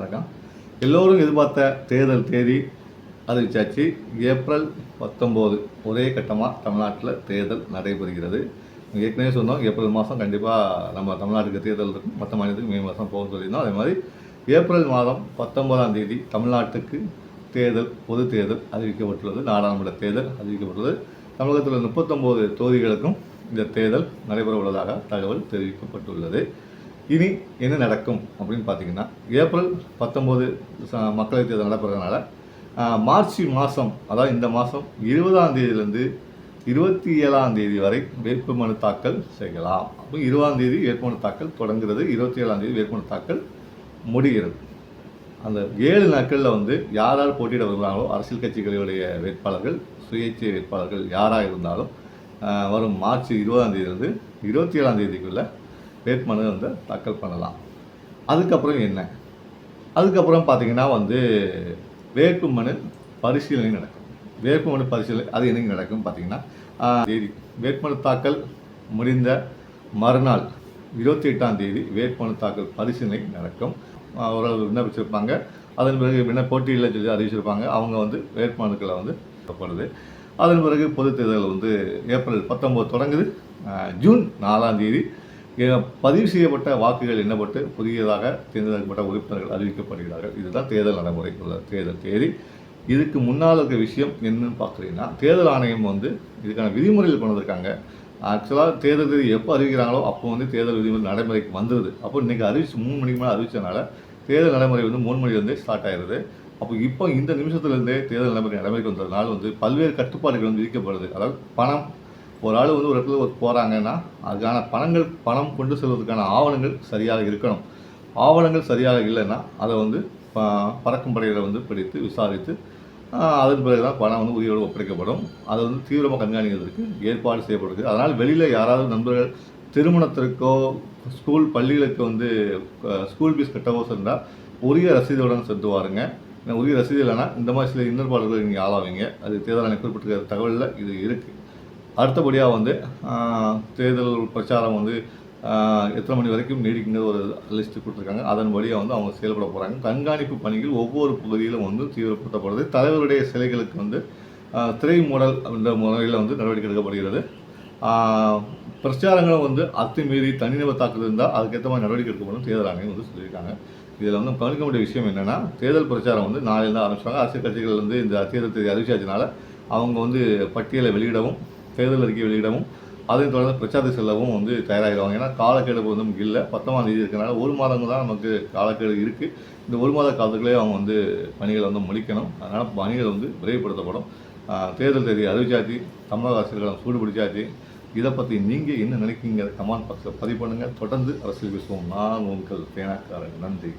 வணக்கம் எல்லோரும் எதிர்பார்த்த தேர்தல் தேதி அறிவிச்சாச்சு ஏப்ரல் பத்தொம்போது ஒரே கட்டமாக தமிழ்நாட்டில் தேர்தல் நடைபெறுகிறது. ஏற்கனவே சொன்னோம் ஏப்ரல் மாதம் கண்டிப்பாக நம்ம தமிழ்நாட்டுக்கு தேர்தல் இருக்கும். மற்ற மாநிலத்துக்கு மே மாதம் போக சொல்லியிருந்தோம். அதே மாதிரி ஏப்ரல் மாதம் பத்தொன்பதாம் தேதி தமிழ்நாட்டுக்கு தேர்தல் பொது தேர்தல் அறிவிக்கப்பட்டுள்ளது. நாடாளுமன்ற தேர்தல் அறிவிக்கப்பட்டுள்ளது. தமிழகத்தில் முப்பத்தொம்போது தொகுதிகளுக்கும் இந்த தேர்தல் நடைபெற உள்ளதாக தகவல் தெரிவிக்கப்பட்டுள்ளது. இனி என்ன நடக்கும் அப்படின்னு பார்த்தீங்கன்னா ஏப்ரல் பத்தொம்போது மக்களவைத் தேர்தல் நடைபெறதுனால மார்ச் மாதம் அதாவது இந்த மாதம் இருபதாம் தேதியிலேருந்து இருபத்தி ஏழாம் தேதி வரை வேட்புமனு தாக்கல் செய்யலாம். அப்போ இருபதாம் தேதி வேட்புமனு தாக்கல் தொடங்குகிறது இருபத்தி ஏழாம் தேதி வேட்புமனு தாக்கல் முடிகிறது. அந்த ஏழு நாட்களில் வந்து யார் யார் போட்டியிட வருகிறாங்களோ அரசியல் கட்சிகளுடைய வேட்பாளர்கள் சுயேட்சை வேட்பாளர்கள் யாராக இருந்தாலும் வரும் மார்ச் இருபதாம் தேதியிலிருந்து இருபத்தி ஏழாம் தேதிக்குள்ளே வேட்புமனு வந்து தாக்கல் பண்ணலாம். அதுக்கப்புறம் என்ன? அதுக்கப்புறம் பார்த்தீங்கன்னா வந்து வேட்புமனு பரிசீலனை நடக்கும். வேட்புமனு பரிசீலனை அது என்னைக்கு நடக்கும் பார்த்தீங்கன்னா தேதி. வேட்புமனு தாக்கல் முடிந்த மறுநாள் இருபத்தி எட்டாம் தேதி வேட்புமனு தாக்கல் பரிசீலனை நடக்கும். ஆஹ், ஒரு விண்ணப்பிச்சிருப்பாங்க அதன் பிறகு விண்ண போட்டியில் சொல்லி அறிவிச்சிருப்பாங்க? அவங்க வந்து வேட்புமனுக்களை வந்து போடுது அதன் பிறகு பொதுத் தேர்தல் வந்து ஏப்ரல் பத்தொம்போது தொடங்குது. ஜூன் நாலாம் தேதி பதிவு செய்யப்பட்ட வாக்குகள் எண்ணப்பட்டு புதியதாக தேர்ந்தெடுக்கப்பட்ட உறுப்பினர்கள் அறிவிக்கப்படுகிறார்கள். இதுதான் தேர்தல் நடைமுறை. உள்ள தேர்தல் தேதி. இதுக்கு முன்னால் இருக்க விஷயம் என்னன்னு பார்க்குறீங்கன்னா தேர்தல் ஆணையம் வந்து இதுக்கான விதிமுறைகள் கொண்டு வந்திருக்காங்க. ஆக்சுவலாக தேர்தல் தேதி எப்போ அறிவிக்கிறாங்களோ அப்போ வந்து தேர்தல் விதிமுறை நடைமுறைக்கு வந்துடுது அப்போ இன்றைக்கி அறிவிச்சு மூணு மணிக்கு மேலே அறிவிச்சனால தேர்தல் நடைமுறை வந்து மூணு மணிலேருந்தே ஸ்டார்ட் ஆயிடுது அப்போ இப்போ இந்த நிமிஷத்துலேருந்தே தேர்தல் நடைமுறை நடைமுறைக்கு வந்ததுனால வந்து பல்வேறு கட்டுப்பாடுகள் வந்து விதிக்கப்படுது. அதாவது பணம் ஒரு ஆள் வந்து ஒரு இடத்துல ஒர்க் போகிறாங்கன்னா அதுக்கான பணங்கள் பணம் கொண்டு செல்வதற்கான ஆவணங்கள் சரியாக இருக்கணும். ஆவணங்கள் சரியாக இல்லைன்னா அதை வந்து ப- பறக்கும் படையில் வந்து பிடித்து விசாரித்து அதன் பிறகு தான் பணம் வந்து உயிரோடு ஒப்படைக்கப்படும். அதை வந்து தீவிரமாக கண்காணிக்கிறதுக்கு ஏற்பாடு செய்யப்படுது. அதனால் வெளியில் யாராவது நண்பர்கள் திருமணத்திற்கோ ஸ்கூல் பள்ளிகளுக்கு வந்து ஸ்கூல் ஃபீஸ் கட்டவோ சென்றால் உரிய ரசீதுடன் சென்று வாருங்க ஏன்னா உரிய ரசீது இல்லைன்னா இந்த மாதிரி சில இன்னற்பாடுகள் நீங்கள் ஆளாவீங்க. அது தேர்தல் குறிப்பிட்டிருக்கிற தகவலில் இது இருக்குது அடுத்தபடியாக வந்து தேர்தல் பிரச்சாரம் வந்து எத்தனை மணி வரைக்கும் நீடிக்குங்கிற ஒரு லிஸ்ட் கொடுத்துருக்காங்க. அதன்படியாக வந்து அவங்க செயல்பட போகிறாங்க கண்காணிப்பு பணிகள் ஒவ்வொரு பகுதியிலும் வந்து தீவிரப்படுத்தப்படுது. தலைவருடைய சிலைகளுக்கு வந்து திரை மூடல் என்ற முறையில் வந்து நடவடிக்கை எடுக்கப்படுகிறது. பிரச்சாரங்களும் வந்து அத்துமீறி தனிநபர் தாக்குதல் இருந்தால் அதுக்கேற்ற மாதிரி நடவடிக்கை எடுக்கப்படும் தேர்தல் ஆணையம் வந்து சொல்லியிருக்காங்க. இதில் வந்து கவனிக்க வேண்டிய விஷயம் என்னென்னா தேர்தல் பிரச்சாரம் வந்து நாளையிலேருந்து ஆரம்பிச்சாங்க அரசியல் கட்சிகள் வந்து இந்த தேர்தல் தேதி அறிவிச்சாச்சுனால அவங்க வந்து பட்டியலை வெளியிடவும் தேர்தல் அறிக்கை வெளியிடவும் அதை தொடர்ந்து பிரச்சாரத்தை செல்லவும் வந்து தயாராகிடுவாங்க ஏன்னா காலக்கெடு வந்து நமக்கு இல்லை. பத்தாம் தேதி இருக்கனால ஒரு மாதம் தான் நமக்கு காலக்கெடு இருக்குது இந்த ஒரு மாத காலத்துக்குள்ளே அவங்க வந்து பணிகளை வந்து முடிக்கணும். அதனால் பணிகள் வந்து விரைவுபடுத்தப்படும். தேர்தல் தேதி அறிவிச்சாச்சு. தமிழக அரசியல் சூடு பிடிச்சாச்சு. இதை பற்றி நீங்கள் என்ன நினைக்கிறீங்க? கமெண்ட் பாக்ஸில் பதிவு பண்ணுங்கள் தொடர்ந்து அரசியல் பேசுவோம். நான் உங்கள் தேனாக்காரன். நன்றி.